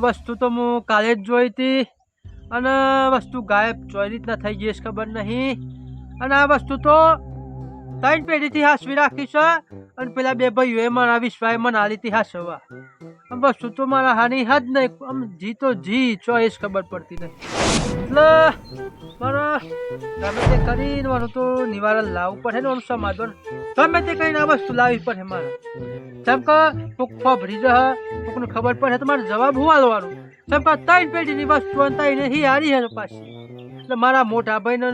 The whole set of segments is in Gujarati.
વસ્તુ તો હું કાલે જ જોઈ હતી અને વસ્તુ ગાયબ ચોઈ રીતના થઈ ગઈ ખબર નહીં. અને આ વસ્તુ તો ત્રણ પેઢીથી હાસવી રાખી છે. અને પેલા બે ભાઈઓ ભાઈઓએ મારા વિશ્વાએ મને આલી હતી હાસવા. આમ વસ્તુ તો મારા હાની હદ નહીં. આમ જી તો જી ચોઈસ ખબર પડતી નહીં એટલે મારા ગમે તે કરીને મારું તો નિવારણ લાવવું પડે ને મારું સમાધાન. ગમે તે કરીને આ વસ્તુ લાવવી પડે મારે. જેમ કે કોક ખબરી રહે કોકને ખબર પડે તો મારે જવાબ હું આલવાનું? જેમ કે ત્રણ પેઢીની વસ્તુ અને ત્રણ હી હારી હે પાછી. એટલે મારા મોટા ભાઈને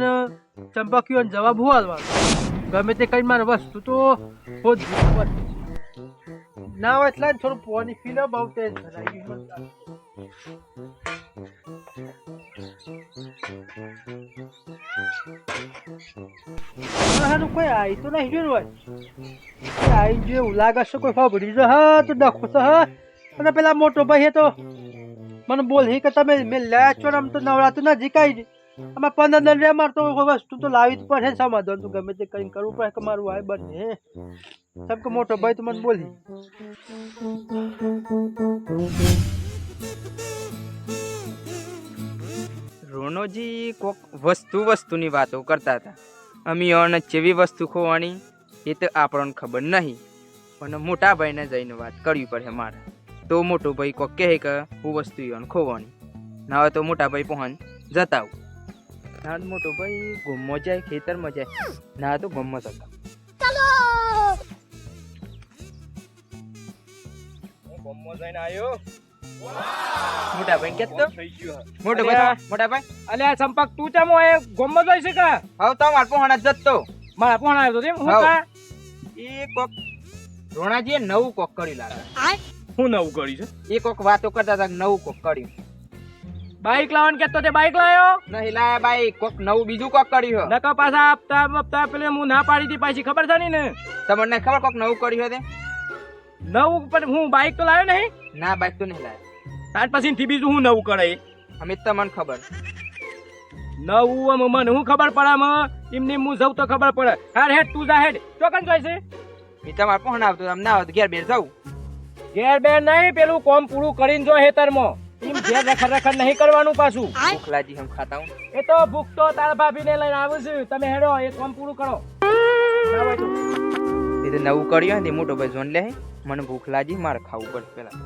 ચંપકીઓને જવાબ હું આલવાનો? ગમે તે કઈ મારે વસ્તુ તો પડે ના હોય એટલે થોડું પોની ફીલ બહુ ભરાઈ ગયું કોઈ આવી તો નહીં જોયું હોય. આવી જો એવું કોઈ ફબડી છે હા, તો ડખો છે હા. અને પેલા મોટો ભાઈ તો મને બોલ હી કે તમે મેં લે છો આમ તો નવરાત્રી ના જીકાઈ આમાં પંદર દર રે મારતો કોઈ વસ્તુ તો લાવી જ પડે સમાધાન તું ગમે તે કરીને કરવું પડે કે મારું આય બને કેમ કે મોટો ભાઈ તો મને બોલી. રોનોજી કોક વસ્તુ વસ્તુની વાતો કરતા હતા. અમીઓને જેવી વસ્તુ ખોવાની એ તો આપણને ખબર નહીં. પણ મોટા ભાઈને જઈને વાત કરવી પડે મારે. તો મોટો ભાઈ કોક કહે કે હું વસ્તુ ઈઓને ખોવાની. ના હોય તો મોટા ભાઈ પહોંચ જતા આવું. ના હોય તો મોટો ભાઈ ગુમો જાય ખેતરમાં જાય. ના તો ગમમાં જતા ગમમાં જઈને આવ્યો મોટા ભાઈ કેતો મોટો ભાઈ મોટા ભાઈ. અલે આ સંપર્ક તું ચમ હોય? ગોમમાં જોઈ છે કા હવે તો માર પહોંચ જતો. મારા ફોન આવ્યો તો તેમ હું કા? એ કોક રોણાજીએ નવું કોક કર્યું લાગે. હું નવું કર્યું છે? એ કોક વાતો કરતા હતા કે નવું કોક કર્યું. બાઈક લાવવાનું કેતો તે બાઈક લાવ્યો નહીં લાયા બાઇક કોક નવું બીજું કોક કર્યું હે. નકા પાછા આપતા આપતા પેલે હું ના પાડી હતી પાછી ખબર છે ને? તમને ખબર કોક નવું કર્યું તે? નવું પણ હું બાઈક તો લાવ્યો નહીં? ના બાઈક તો નહીં લાયા. ત્યાર પછી થી બીજું હું નવું કરે અમે તો તમને ખબર. નવું અમ મને હું ખબર પડે મ એમની હું જઉં તો ખબર પડે. હાર હેડ તું જા હેડ. ચોકન જોઈ છે? એ તમારે પણ આવતું આમ ના હોય તો ઘેર બેર જાઉં ઘેર બેર નહીં પેલું કોમ પૂરું કરીને જો હેતરમાં ઘેર રખડ રખડ નહીં કરવાનું પાછું. હમ ખાતા હું. એ તો ભૂખ તો તારા ભાભીને લઈને આવું છું. તમે હેડો એ કામ પૂરું કરો. ના તો. નવું કર્યું તે મોટો ભાઈ જોન લે હે. મને ભૂખ લાગી મારે ખાવું પડશે પેલા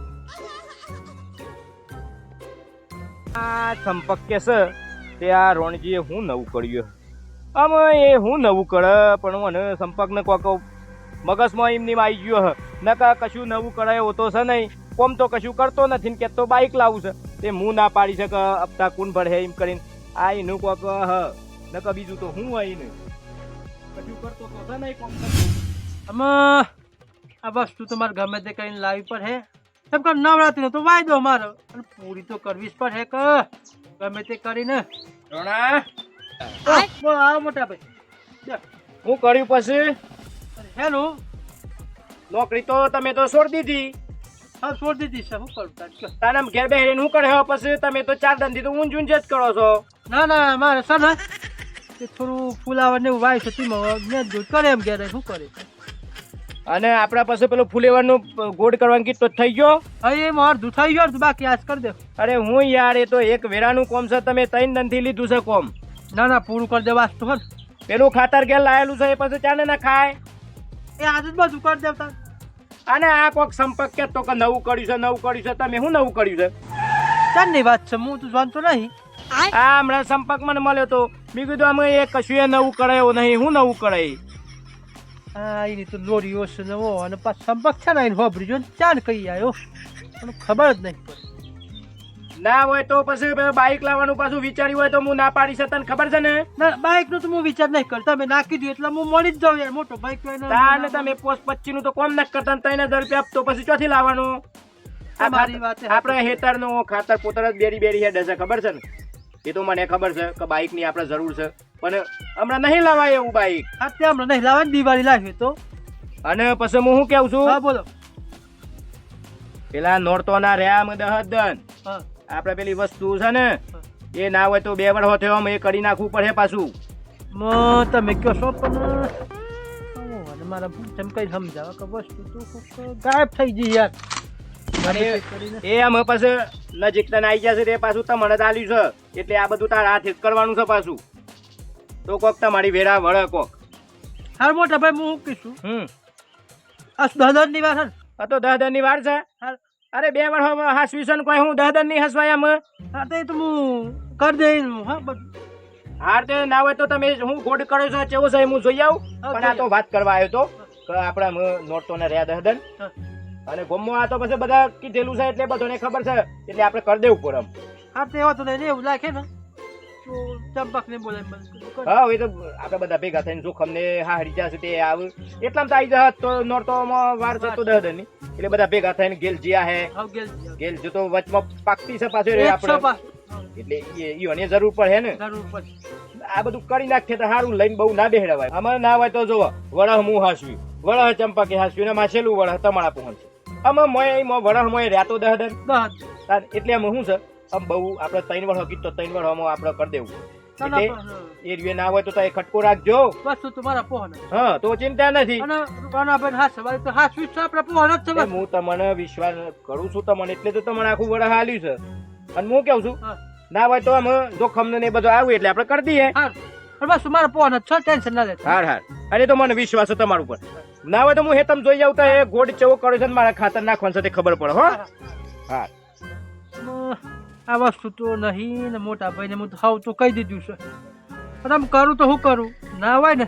આ સંપર્ક કે છે તે આ રોણજીએ હું નવું કર્યું આમ એ હું નવું કરે પણ મને સંપર્કને કોક મગજમાં એમની આવી ગયો નકા કશું નવું કરાય હોતો છે નહીં. કોમ તો કશું કરતો નથી ને કેતો બાઇક લાવું છે. તે હું ના પાડી શકે હપ્તા કુન ભરે એમ કરીને. આ એનું કોક હ નકા બીજું તો હું હોય ને કશું કરતો તો છે નહીં કોમ કરતો. આમાં આ વસ્તુ તો મારે ગમે તે કરીને લાવી પડે એમ કે નવરાત્રીનો તો વાયદો મારો. અને પૂરી તો કરવી જ પડે કે. ગમે તે કરીને. રોણા. આવ, મોટા ભાઈ. હું કર્યું પછી? હેલો. નોકરી તો તમે તો છોડી દીધી. હા છોડી દીધી છે શું કરું તાર. તારા ઘેર બેહીને હું કરે પછી તમે તો ચાર ધંધી તો ઊંજ ઊંજ જ કરો છો. ના ના મારે છે ને એ થોડું ફુલાવર ને વાય છે મેં દૂધ કરે એમ ઘેર શું કરે? અને આપણા પાસે પેલું ફુલેવરનું ગોળ કરવાનું કીધું તો થઈ ગયો? એ માર દૂધ થઈ ગયો બાકી આજ કરી દે. અરે હું યાર એ તો એક વેરાનું કોમ છે તમે ત્રણ દંથી લીધું છે કોમ. ના ના પૂરું કરી દેવા તો પેલું ખાતર ઘેર લાયેલું છે એ પછી ચાને ના ખાય? એ આજે જ બધું કરી દેવતા અને આ કોક સંપર્ક કે તો કે નવું કર્યું છે નવું કર્યું છે તમે શું નવું કર્યું છે? ચાંદની વાત છે હું તું જાણતો નહીં. આ હમણાં સંપર્ક મને મળ્યો તો મેં કીધું અમે એ કશું એ નવું કરાયો નહીં હું નવું કરાય હા એની તો લોરીઓ છે નવો અને પાછો સંપર્ક છે ને એને હોભરી જો ચાન કહી આવ્યો. પણ ખબર જ નહીં પડી. ના હોય તો પછી બાઇક લાવવાનું પાછું વિચાર્યું હોય તો હું ના પાડી છે તને ખબર છે ને? ના બાઇકનું તો હું વિચાર નહીં કરતો. તમે નાખી દઉં એટલે હું મળી જ જાઉં યાર મોટો બાઇક તાને તમે પોસ્ટ પચીસનું તો કોમ ન કરતા ત્રણ હજાર રૂપિયા આપતો પછી ચોથી લાવવાનું? આપણે હેતરનું ખાતર પોતર જ બેરી બેરી હેડ છે ખબર છે ને? એ તો મને ખબર છે કે બાઇકની આપણે જરૂર છે. પણ હમણાં નહીં લાવાય એવું બાઇક અત્યારે હમણાં નહીં લાવાય દિવાળી લાવી તો. અને પછી હું શું કેવું છું? બોલો. પેલા નોરતો ના રહ્યા અમે દહ દન હા. આપણે પેલી વસ્તુ છે ને એ ના હોય તો બે વર્ષ થયો આમ એ કરી નાખવું પડે પાછું. મ તમે કયો છો પણ મારા ચમકાઈ સમજાવો કે વસ્તુ તો ગાયબ થઈ ગઈ યાર. એ અમે પાસે નજીક તને આવી જશે તે પાછું તમારે ચાલ્યું છે. એટલે આ બધું તારા હાથે કરવાનું છે પાછું. તો કોક તમારી વેરા વળે કોક. હાર મોટા ભાઈ હું શું કહીશું હમ. આ દસની વાર? આ તો દહની વાર છે. હાર. અરે બે વાર હાસવી છે કોઈ હું દહ નહીં હસવાય એમ. હા તો એ તો હું કરી દઈશ હા. હાર તે ના હોય તો તમે હું ગોડ કરો છો કેવું છે હું જોઈ આવું. પણ આ તો વાત કરવા આવ્યો તો કે આપણે આમ ને રહ્યા દહદન. અને ગોમો આ તો પછી બધા કીધેલું છે એટલે બધાને ખબર છે એટલે આપણે કરી દેવું પડે હા તો એવા તો નહીં એવું લાગે ને. હા એ તો આપણે બધા ભેગા થઈને જોખમ ને હારી જશે તે આવ. એટલા તો આવી જા તો નોરતોમાં વાર છે દહ દહદન. એટલે બધા ભેગા થઈને ગેલ જીયા હે. ગેલ. જો તો વચમાં પાકતી છે પાછો રે આપણે. એટલે ઈઓને જરૂર પડે ને. જરૂર પડે. આ બધું કરી નાખીએ તો સારું લઈને બહુ ના બેહડાવાય. અમારે ના હોય તો જોવો વરહ હું હાસવી. વરહ ચંપાકી હાસવી ને માછેલું વરહ તમારા પહોંચે આમાં મોય મો વરહ મોય રાતો દહ દન એટલે આમાં શું છે? આમ બહુ આપણે ત્રણ વર્ષ કીધું તો ત્રણ વાર હમો આપણે કરી દેવું. એટલે એ રીવે ના હોય તો તારે ખટકો રાખજો. વસ્તુ તમારા પોહન હા તો ચિંતા નથી. અને રોનાબેન હા સવારે તો હા સ્વીચ આપણે પોહન જ છે હું તમને વિશ્વાસ કરું છું તમને એટલે તો તમને આખું વડા હાલ્યું છે. અને હું કેવું છું? ના હોય તો આમ જોખમ ને બધું આવ્યું એટલે આપણે કરી દઈએ. બસ મારા પોહન જ છે ટેન્શન ના લેતા હાર હાર. અરે તો મને વિશ્વાસ છે તમારું ઉપર. ના હોય તો હું હેતમ જોઈ જાઉં તો એ ગોડ ચેવો કર્યો છે મારા ખાતર નાખવાનું છે તે ખબર પડે હો. હા આ વસ્તુ તો નહીં ને મોટા ભાઈને હું હાવ તો કહી દીધું છે. પણ આમ કરું તો હું કરું? ના હોય ને,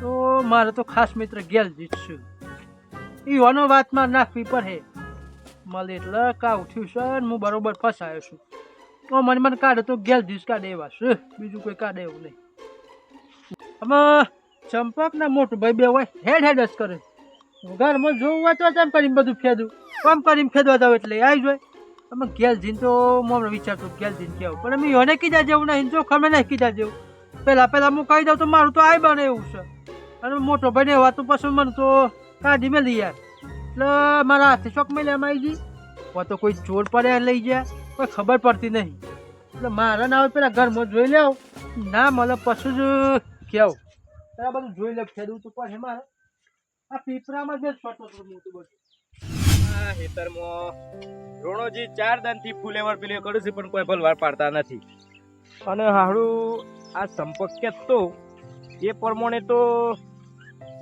તો મારે તો ખાસ મિત્ર ગેલ જીતશું એ વાનો વાતમાં નાખવી પડે. મળે એટલે કા ઉઠ્યું છે ને હું બરોબર ફસાયો છું. તો મને મને કાઢે તો ગેલ જીસ કાઢે એવા છે. બીજું કોઈ કાઢે એવું નહીં. આમાં ચંપક ના મોટું ભાઈ બે હોય, હેડ હેડ જ કરે. ઘરમાં જોવું હોય તો તેમ કરીને બધું ફેદું. કોમ કરીને ફેદવા જાવ એટલે આવી જાય. અમે ગેલ જીન તો મને વિચારતો ગેલ જીન કેવું. પણ અમે યોને કીધા જેવું નહીં, જો ખમે નહીં કીધા જેવું. પહેલાં પહેલાં હું કહી દઉં તો મારું તો આઈ બને એવું છે. અને મોટો બને એવા તો પછી મને તો કાઢી મેલી યાર. એટલે મારા હાથે ચોક લેવામાં આવી ગઈ. હોય તો કોઈ ચોર પડે લઈ ગયા, કોઈ ખબર પડતી નહીં. એટલે મારા ના હોય પેલા ઘરમાં જોઈ લેવ. ના મળે પછી જ કેવું. પેલા બધું જોઈ લે ખેડૂત તો હે મારે. આ પીપરામાં જ છોટો હતો મોટું બધું આ ખેતરમાં રોણોજી ચાર દાનથી ફૂલેવર પેલી કરું છે, પણ કોઈ ભલવાર પાડતા નથી. અને હાડું આ સંપર્ક તો એ પ્રમાણે તો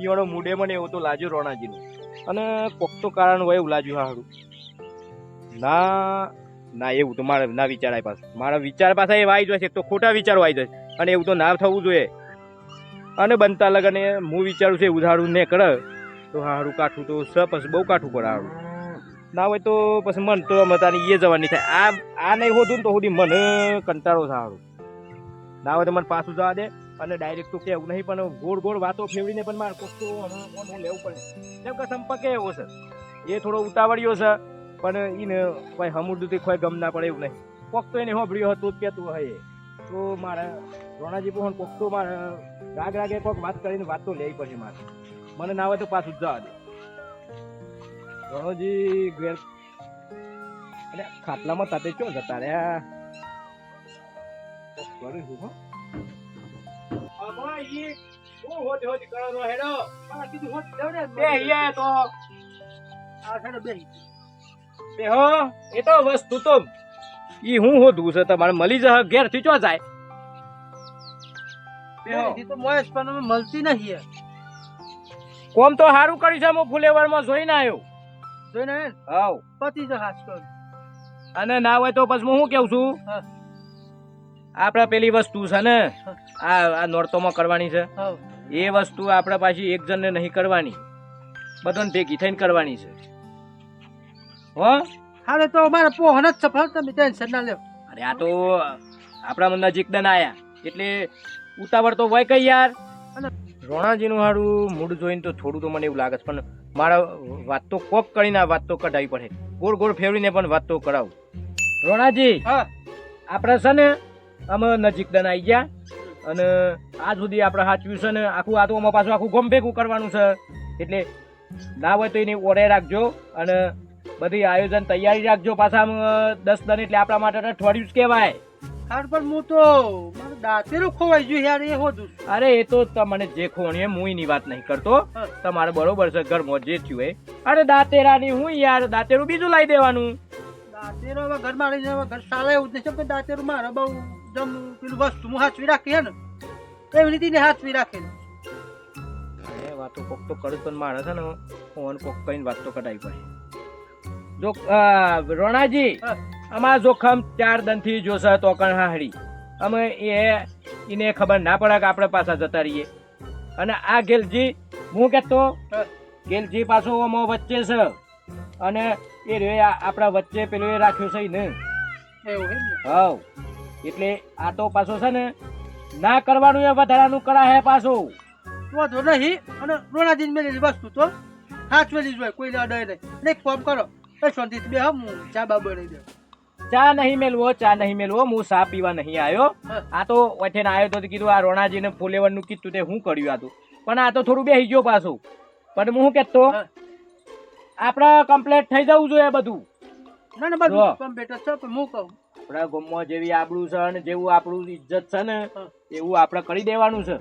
ઈવાળો મૂડે મને એવું તો લાજુ રોણાજીનું. અને કોક તો કારણ હોય એવું લાજુ હારું ના ના, એવું તો મારે ના વિચારાય પાસે મારા વિચાર પાસે એવા આવી જશે તો ખોટા વિચારો આવી જશે. અને એવું તો ના થવું જોઈએ. અને બનતા લગને હું વિચારું છું ઉધારું ને કરે. તો હારું કાઠું તો સ પછી બહુ કાઠું પડે હારું ના હોય તો પછી મન તો મતાની એ જવાની થાય. આ આ નહીં હોતું તો સુધી મને કંટાળો થાય ના હોય તો મને પાછું જવા દે અને ડાયરેક્ટ તો કેવું નહીં, પણ ગોળ ગોળ વાતો ફેવડીને પણ મારે કોક તો લેવું પડે. કેમ કે સંપર્ક એવો છે. એ થોડો ઉતાવળ્યો છે, પણ એને કોઈ હમુરદુથી કોઈ ગમ ના પડે એવું નહીં. કોક તો એને હોભળ્યો હતું કહેતું હોય તો મારે રોણાજી પણ કોક તો મારે રાગ રાગે કોક વાત કરીને વાત તો લેવી પડશે મારે. મને ના હોય તો પાછું જવા દે. રણોજી ઘેર અરે ખાટલામાં તાતે ચો જતા રહ્યા? કર્યું હો. અમો, ઈ શું હોતી હોતી કરવાનો હેડો? આ કીધું હોત જાવ બે અહીંયા તો. આ છેડો બે બે હો એ તો વસ્તુ તો ઈ હું હોતું છે તમારે મળી જશે ઘેરથી ચો જાય? બે તો મોયેશ પણ મળતી નહીં કોમ તો સારું કર્યું છે હું ફુલેવરમાં જોઈને આવ્યો. આયા ને, હાવ. પતિ જ અને ના હોય તો પછી હું શું કેવું છું. આપણે પેલી વસ્તુ છે ને આ આ નોરતોમાં કરવાની છે. એ વસ્તુ આપણે પાછી એક જણને નહીં કરવાની. બધાને ભેગી થઈને કરવાની છે. હો? હાલે તો અમારે પોહન જ સફળ તમે ટેન્શન ના લેવ અરે આ તો આપણા નજીક દન આયા. એટલે ઉતાવળ તો હોય કઈ યાર. અને રોણાજીનું હારું મૂડ જોઈને તો થોડું તો મને એવું લાગે છે પણ મારા વાત તો કોક કરીને આ વાત તો કઢાવી પડે. ગોળ ગોળ ફેરવીને પણ વાત તો કરાવું. રોણાજી હા. આપણે છે ને અમે નજીક દન આવી ગયા અને આજ સુધી આપણે સાચવ્યું છે ને આખું આ તો અમે પાછું આખું ગમ ભેગું કરવાનું છે. એટલે ના હોય તો એની ઓરે રાખજો અને બધી આયોજન તૈયારી રાખજો પાછા દસ દન એટલે આપણા માટે અઠવાડિયું જ કહેવાય. હાર પણ હું તો મારે દાંતેરું ખોવાઈ ગયું યાર એ હોતું અરે એ તો તમને જે ખોણીએ હું એની વાત નહીં કરતો. તમારે બરોબર છે ઘરમાં જે થયું એ. અરે દાંતેરાની હું યાર દાંતેરું બીજું લાવી દેવાનું. દાંતેરો હવે ઘરમાં રહીને હવે ઘર ચાલે એવું જ નહીં દાંતેરું મારે બહુ જમ પેલું વસ્તુ હું હાચવી રાખી હે ને એવી રીતે હાચવી રાખેલી. વાતો કોક તો કરું પણ મારે છે ને ફોન કોક કઈ વાત તો કઢાવી પડે. જો રોણાજી. અમારા જોખમ ચાર દનથી જોશે તો કણ હાહડી અમે એ એને ખબર ના પડે કે આપણે પાછા જતા રહીએ. અને આ ગેલજી હું કહેતો ગેલજી પાછો અમો વચ્ચે છે. અને એ રે આપણા વચ્ચે પેલું એ રાખ્યું છે ને. હવ. એટલે આ તો પાછો છે ને ના કરવાનું એ વધારાનું કરા હે પાછું. વાંધો નહીં. અને રોણાજીને મેલેલી વસ્તુ તો. સાચવેલી જ હોય કોઈ અડાય નહીં. નહીં એક કામ કરો. એ શાંતિથી બે હમ હું ચા બાબો નહીં દઉં. ચા નહીં મેલવો ચા નહીં મેલવો હું ચા પીવા નહીં આવ્યો. આ તો વચ્ચે આવ્યો તો કીધું આ રોણાજીને ફુલેવરનું કીધું તે હું કર્યું આ તો. પણ આ તો થોડું બેસી ગયો પાછું. પણ હું કહેતો હા. આપણે કમ્પ્લેટ થઈ જવું જોઈએ બધું. ના ના બધું કમ્પ્લેટ છે પણ હું કહું. આપણા ગામમાં જેવી આપણું છે અને જેવું આપણું ઇજ્જત છે ને એવું આપણે કરી દેવાનું છે.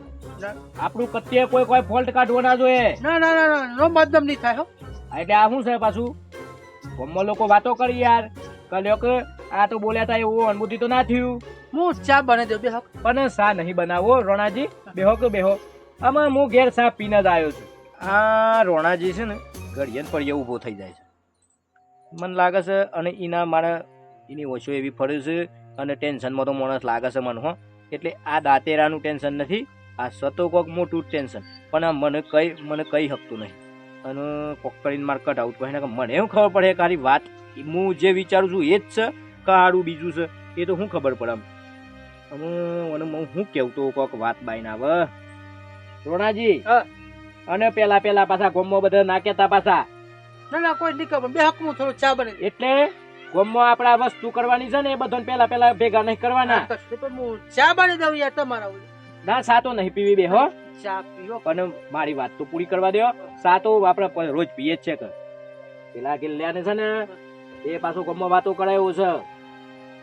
આપણું કત્યે કોઈ કોઈ ફોલ્ટ કાઢવો ના જોઈએ. ના ના ના ના નો મતલબ નહીં થાય હો. એટલે આ શું છે પાછું? ગામમાં લોકો વાતો કરી યાર. કહ્યો કે આ તો બોલ્યા તા એવું અનુભૂતિ તો ના થયું. હું ચા બને દઉં બે પણ સા નહીં બનાવો રોણાજી. બેહો કે બેહો. આમાં હું ઘેર સા પીને જ આવ્યો છું. આ રોણાજી છે ને ઘડિયન પર ઊભો થઈ જાય છે. મને લાગે છે અને એના મારા એની ઓછો એવી ફરે છે અને ટેન્શનમાં તો માણસ લાગે છે મને હો. એટલે આ દાંતેરાનું ટેન્શન નથી આ સતો કોક મોટું જ ટેન્શન. પણ આ મને કઈ મને કઈ શકતું નહીં. અને કોક કરીને મારે કટ આઉટ કહે મને એવું ખબર પડે કારી વાત હું જે વિચારું છું એ જ છે કે આડું બીજું છે એ તો શું ખબર પડે આમ. અને હું શું કેવું તો કોક વાત બાઈને આવે રોણાજી હા. અને પેલા પેલા પાછા ગોમો બધા ના કેતા પાછા? ના ના કોઈ નહીં ખબર. બે હક હું થોડું ચા બને. એટલે ગોમો આપડા વસ્તુ કરવાની છે ને એ બધાને પેલા પેલા ભેગા નહીં કરવાના. હું ચા બની દઉં યાર તમારા ના ના સાતો નહીં પીવી બે હો. ચા પીવો પણ મારી વાત તો પૂરી કરવા દો સાતો આપણે રોજ પીએ જ છે કે. પેલા ગેલ્યાને છે ને એ પાછો ગમમાં વાતો કરાયો છે.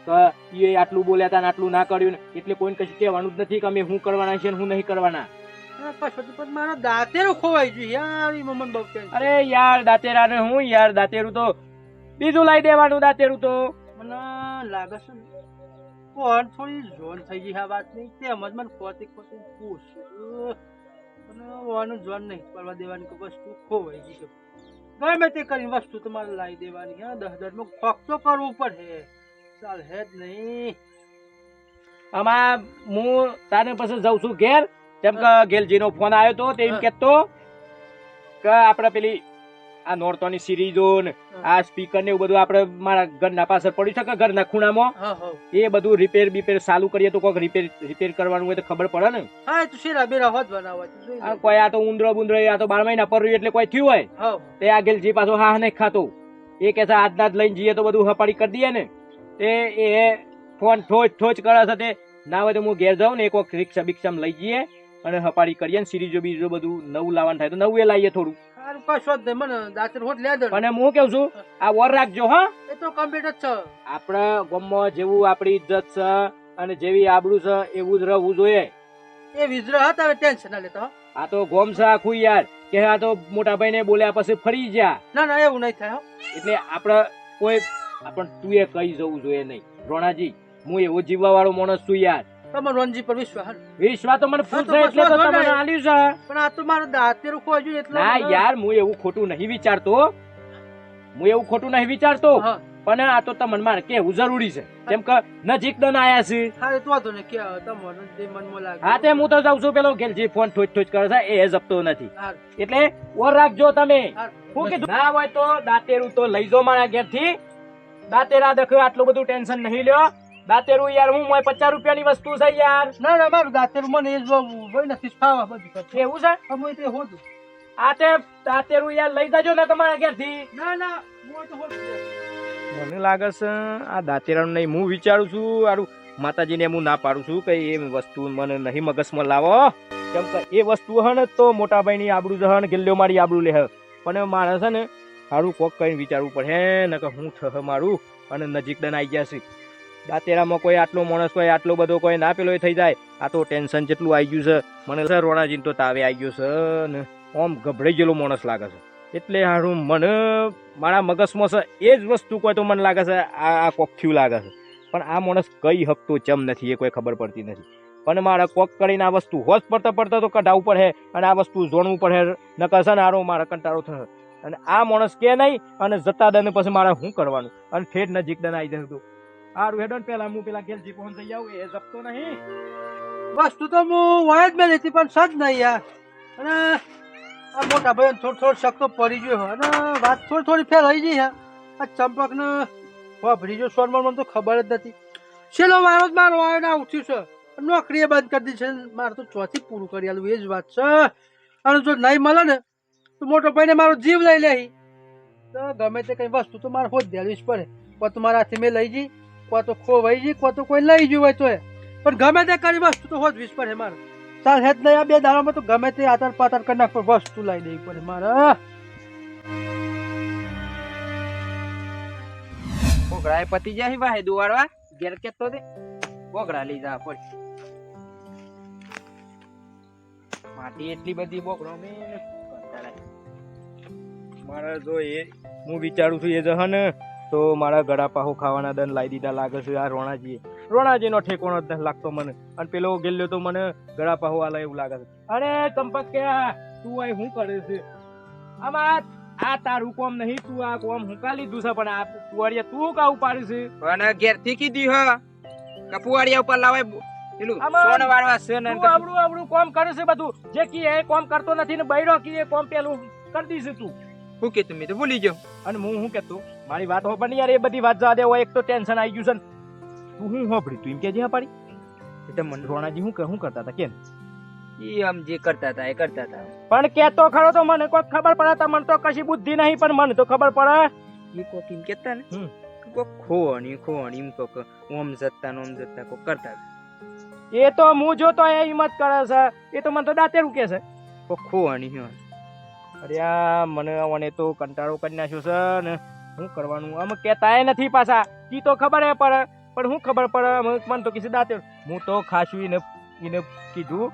કે એ આટલું બોલ્યા હતા ને આટલું ના કર્યું ને એટલે કોઈને કશું કહેવાનું જ નથી કે અમે શું કરવાના છે ને શું નહીં કરવાના. મારા દાંતેરો ખોવાઈ ગયું યાર મમન બહુ અરે યાર દાંતેરા ને હું યાર દાંતેરું તો બીજું લાવી દેવાનું દાંતેરું તો. મને લાગે છે કોણ થોડી ઝોન થઈ ગઈ આ વાત નહીં તેમજ મને ખોતી ખોતી પૂછ અને ઓનું ઝોન નહીં કરવા દેવાની કે વસ્તુ ખોવાઈ ગઈ છે. ગમે તે કરીને વસ્તુ તમારે લાવી દેવાની હા દસ દસનું ખોખ તો કરવું પડે ચાલ હે જ નહીં. આમાં હું તારે પછી જઉં છું ઘેર. જેમ કે ગેલજીનો ફોન આવ્યો તો તે એમ. કહેતો કે આપણે પેલી આ નોર્તોની સિરીઝો ને આ સ્પીકર ને એવું બધું આપણે મારા ઘરના પાછળ પડ્યું છે કે ઘરના ખૂણામાં? એ બધું રિપેર બિપેર ચાલુ કરીએ તો કોઈક રિપેર રિપેર કરવાનું હોય તો ખબર પડે ને? હા તો શેરા બેરા હોત બનાવવા આ કોઈ આ તો ઉંદરો બુંદરો આ તો બાર મહિના પર એટલે કોઈ થયું હોય. તે આ જે પાછો હા નહીં ખાતો. એ કે છે આજના જ લઈને જઈએ તો બધું હપાડી કરી દઈએ ને. તે એ ફોન ઠોચ ઠોચ કરે છે તે. ના હોય તો હું ઘેર જાઉં ને એક વખત રિક્ષા બિક્ષામાં લઈ જઈએ અને હપાડી કરીએ ને સિરીજો બીજો બધું નવું લાવવાનું થાય તો નવું એ લાવીએ થોડું. સારું કશો જ નહીં મને દાંતર હોત લે દે અને હું કેવું છું આ વર રાખજો હા. એ તો કમ્પ્યુટર છે. આપણા ગામમાં જેવું આપણી ઇજ્જત છે અને જેવી આબરૂ છે એવું જ રહેવું જોઈએ. એ વિઝરા હતા હવે ટેન્શન ના લેતા આ તો ગોમ છે આખું યાર કે આ તો મોટા ભાઈને બોલ્યા પછી ફરી ગયા. ના ના એવું નહીં થાય એટલે આપણે કોઈ આપણ તું એ કહી જવું જોઈએ નહીં. રોણાજી હું એવો જીવવા વાળો માણસ છું યાર. તમારો રણજી પર વિશ્વાસ વિશ્વાસ તો મને ફૂલ હા, છે તો એટલે તો તમને આલ્યું છે. પણ આ તો મારો દાંતેરું ખોજ્યું એટલે ના યાર હું એવું ખોટું નહીં વિચારતો. હું એવું ખોટું નહીં વિચારતો. પણ આ તો તમને મારે કેવું જરૂરી છે. કેમ કે નજીક દન આયા છે. હા તો તો ને કે તમને જે મનમાં લાગે હા તે હું તો જાઉં છું પેલો ગેલજી ફોન ઠોચ ઠોચ કરે છે એ જપતો નથી. એટલે ઓર રાખજો તમે. હું. કીધું ના હોય તો દાંતેરું તો લઈ જો મારા ઘેરથી. દાંતેરા દખ્યો આટલું બધું ટેન્શન નહીં લ્યો. દાંતેરું યાર હું મોય પચાસ રૂપિયાની વસ્તુ છે યાર. ના ના મારું દાંતેરું મને એ જ હોય નથી ફાવા બધું એવું છે? અમે તે હોતું આ તે દાંતેરું યાર લઈ જજો ને તમારા ઘેરથી. ના ના હું તો હોતું મને લાગે છે આ દાંતેરાનું નહીં હું વિચારું છું આરું માતાજીને હું ના પાડું છું કે એ વસ્તુ મને નહીં મગજમાં લાવો. કેમ કે એ વસ્તુ હે ને તો મોટાભાઈની આબડું આબરૂ જહ ને ગેલ્યો મારી આબડું લે પણ મારે છે ને સારું કોક કઈ વિચારવું પડે ને કે હું થ મારું અને નજીક દન આવી ગયા છે. દાંતેરામાં કોઈ આટલો માણસ કોઈ આટલો બધો કોઈ ના પેલો થઈ જાય. આ તો ટેન્શન જેટલું આવી ગયું છે. મને સર રોણાજીને તો તાવે આવી ગયો છે ને આમ ગભરાઈ ગયેલો માણસ લાગે છે. એટલે હારું મને, મારા મગજમાં છે એ જ વસ્તુ કોઈ તો મને લાગે છે, આ આ કોખ્યું લાગે છે. પણ આ માણસ કઈ હકતો ચમ નથી એ કોઈ ખબર પડતી નથી. પણ મારે કોક કરીને આ વસ્તુ હોશ પડતા પડતા તો કઢાવવું પડે અને આ વસ્તુ જોડવું પડે નકર છે ને આરો મારે કંટાળો થશે અને આ માણસ કે નહીં અને જતા દને પછી મારે શું કરવાનું? અને ઠેઠ નજીક દન આવી જતું સારું હેડો પેલા હું પેલા ઘેર જીપો જઈ જાઉં, એ જપતો નહીં. વસ્તુ તો હું વય જ મેં લીધી પણ સજ નહીં યાર. અને આ મોટા ભાઈ થોડો થોડો શક્તો પડી ગયો. અને વાત થોડી થોડી ફેર રહી ગઈ હા આ ચંપકને વાપરી જો સોનમાં મને તો ખબર જ નથી. છેલ્લો વારો જ મારો આવ્યો ના ઉઠ્યું છે. નોકરીએ બંધ કરી દીધી છે. મારે તો ચોથી પૂરું કરી આલું, એ જ વાત છે. અને જો નહીં મળે ને, તો મોટો ભાઈને મારો જીવ લઈ લે તો ગમે તે કઈ વસ્તુ તો મારે હોજ દેવી જ પડે. પણ તો મારા હાથે મેં લઈ જઈ કોઈ તો ખોવાઈ જઈ કોઈ તો કોઈ લઈ ગયું હોય તો પણ ગમે તે કરી વસ્તુ તો હોત જ પડે મારે. ચાલ હેત નહીં આ બે દાડામાં તો ગમે તે આતર પાતર કરી નાખ પણ વસ્તુ લઈ દેવી પડે મારે. બોગડા પતી જાય ભાઈ દુવાડવા? ઘેર કેતો દે. બોગડા લઈ જા પડ માટી એટલી બધી બોકડો મે મારે જો એ હું વિચારું છું એ ને તો મારા ગળા પાહો ખાવાના દન લાવી દીધા લાગે છે આ રોણાજી રોણાજીનો ઠેકોણો જ લાગતો મને. અને પેલો ગેલ્યો તો મને ગળા પાહો આલા એવું લાગે છે. અરે ચંપક કે તું આ શું કરે છે? આમાં આ તારું કોમ નહીં તું આ કોમ હું કા લીધું છે પણ આ કુવાડિયા તું કા ઉપાડ્યું છે? પણ ઘેરથી કીધું હ. કપુવાડિયા ઉપર લાવે પેલું સોન વાળવા છે ને આવડું આવડું કોમ કરે છે બધું. જે કી એ કોમ કરતો નથી ને બૈરો કી એ કોમ પેલું કરી દીધું તું. શું કે તમે તો ભૂલી જાઓ અને હું શું કેતો મારી વાત નહીં યાર એ બધી વાત જવા દે હોય એક તો ટેન્શન આવી ગયું છે. તું હું હોપડી તું એમ કે જે પાડી. એટલે તો મને રોણાજી કે શું કરતા હતા? કેમ? એ આમ જે કરતા હતા એ કરતા હતા. પણ કેતો ખરો તો મને કોઈ ખબર પડે તો મને તો કશી બુદ્ધિ નહીં પણ મને તો ખબર પડે. એ કોક એમ કેતા ને. કોક ખોવાની ખોવાની એમ કોક ઓમ જતા ઓમ જતા કોક કરતા એ તો હું જોતો એ હિંમત કરે છે. એ તો મને તો દાંતે રૂકે છે. કોક ખોવાની હો. અરે આ મને મને તો કંટાળો કરી નાખ્યો છે ને. શું કરવાનું? અમે કેતાય નથી પાછા. કી તો ખબર હે પડે પણ હું ખબર પડે? મને તો કીધું દાતે હું તો ખાસું એને એને કીધું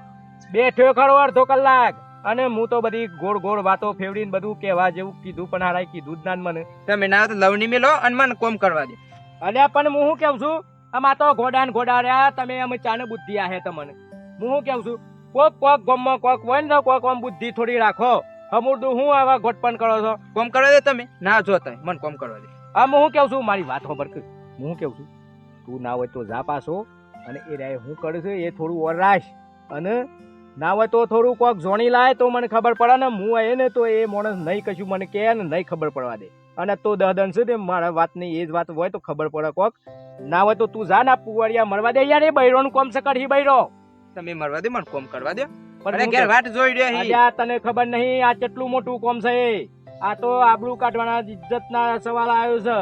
બેઠ્યો ખરો અડધો કલાક. અને હું તો બધી ગોળ ગોળ વાતો ફેવડીને બધું કહેવા જેવું કીધું પણ હારાય કીધું જ ના મને. તમે ના તો લવની મેલો અને મને કોમ કરવા દે. અલ્યા પણ હું શું કેવું છું? આમાં તો ઘોડા ને ઘોડા રહ્યા તમે અમે ચાને બુદ્ધિ આહે તમને. હું શું કેવું છું? કોક કોક ગમમાં કોક હોય ને કોક આમ બુદ્ધિ થોડી રાખો. હમુરદું હું આવા ગોટપણ કરો છો? કોમ કરવા દે તમે? ના જો તમે મને કોમ કરવા દે આમ હું કેવું છું? મારી વાત ખબર કે. હું કેવું છું? તું ના હોય તો જા પાછો અને એ રાય હું કરું છું એ થોડું ઓર રાખ. અને ના હોય તો થોડું કોક જોણી લાય તો મને ખબર પડે ને હું એ ને તો એ માણસ નહીં કશું મને કહે ને નહીં ખબર પડવા દે. અને તો દહદન છે તે મારા વાતની એ જ વાત હોય તો ખબર પડે કોક. ના હોય તો તું જા ના પુવાડિયા મરવા દે. યાર એ બૈરોનું કોમ છે હી બૈરો. તમે મરવા દે મને કોમ કરવા દે. પણ ઘેર વાટ જોઈ રહ્યા હી અલ્યા તને ખબર નહીં આ કેટલું મોટું કોમ છે આ તો આબરૂ કાઢવાના ઇજ્જતના સવાલ આવ્યો છે.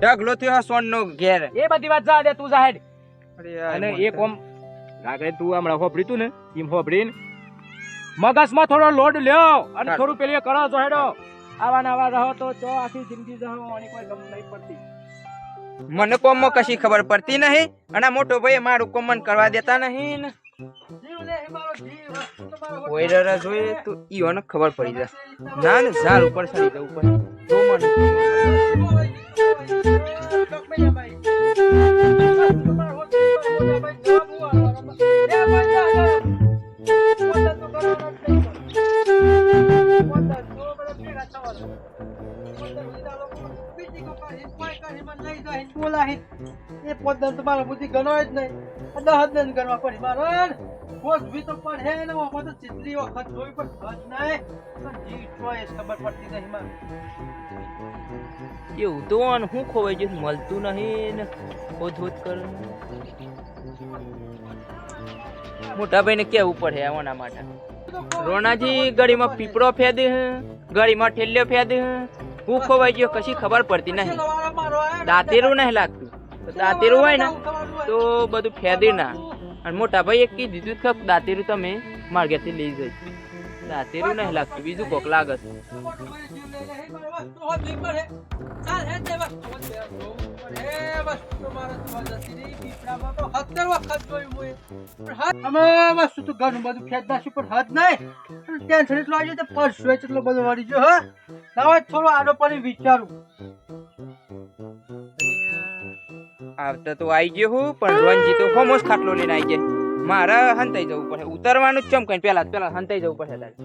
ઢગલો થયો સોન નો ઘેર. એ બધી વાત જા દે તું જાહેર. અને એ કોમ રાગડે તું હમણાં હોભળી તું ને એમ હોભળીને મગજમાં થોડો લોડ લ્યો અને થોડું પેલી કરો જોડો હેડો આવા ને રહો તો ચો આખી જિંદગી કોઈ ગમ નહીં પડતી. મને કોમ કશી ખબર પડતી નહીં અને મોટો ભાઈ મારું કોમન કરવા દેતા નહીં ને જોઈએ તો ઈઓને ખબર પડી જાય. ના, ને, ઝાડ ઉપર ચડી જવું ને એવું તો આને હું ખોવાઈ ગયું? મળતું નહીં ને ખોદ કર મોટા ભાઈને કેવું પડે આવવાના માટે? રોણાજી ગળીમાં પીપળો ફેદ ગળીમાં ઠેલ્યો ફેદે હે ખોવાઈ ગયો કશી ખબર પડતી નહીં. દાંતેરું નહીં લાગતું. તો દાંતેરું હોય ને, તો બધું ફેદે ના અને મોટા ભાઈ એક કીધું કે દાંતેરું તમે માર્ગેથી લઈ જઈ દાંતેરું નહીં લાગતું બીજું કોક લાગે છે. અમે વસ્તુ તો ઘણું બધું ખેંચતા છીએ પણ હદ નહીં. ટેન્શન એટલું આવી જાય તો પર્સ એટલો બધો વળી ગયો હા. હવે થોડો આડો પણ વિચારું. આવતા તો આવી ગયો હું પણ રણજી તો હોમોસ ખાટલો લઈને આવી જાય મારે હંતાઈ જવું પડે. ઉતરવાનું જ ચમ કઈ પેલા પેલા હંતાઈ જવું પડે તારે.